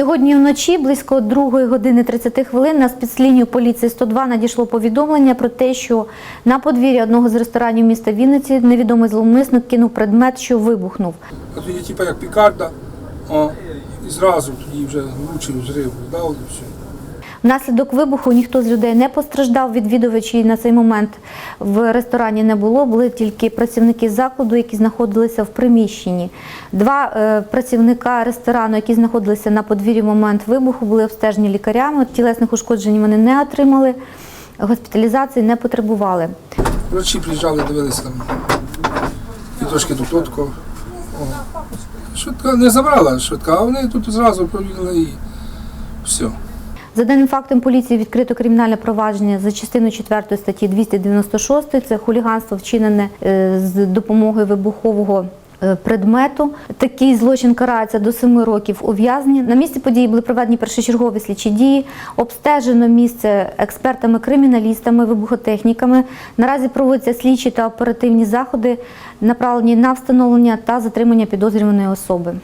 Сьогодні вночі близько 2 години 30 хвилин на спецлінію поліції 102 надійшло повідомлення про те, що на подвір'ї одного з ресторанів міста Вінниці невідомий зловмисник кинув предмет, що вибухнув. Типа як пікарда, і зразу тоді вже влучив зрив, дав і все. Внаслідок вибуху ніхто з людей не постраждав. Відвідувачів на цей момент в ресторані не було. Були тільки працівники закладу, які знаходилися в приміщенні. Два е, працівника ресторану, які знаходилися на подвір'ї в момент вибуху, були обстежені лікарями. Тілесних ушкоджень вони не отримали, госпіталізації не потребували. Врачі приїжджали, дивилися там. І трошки тут отко. Швидка не забрала швидка, а вони тут зразу провірили і все. За даним фактом поліції відкрито кримінальне провадження за частиною 4 статті 296 – це хуліганство вчинене е, з допомогою вибухового е, предмету. Такий злочин карається до 7 років ув'язнення. На місці події були проведені першочергові слідчі дії, обстежено місце експертами-криміналістами, вибухотехніками. Наразі проводяться слідчі та оперативні заходи, направлені на встановлення та затримання підозрюваної особи.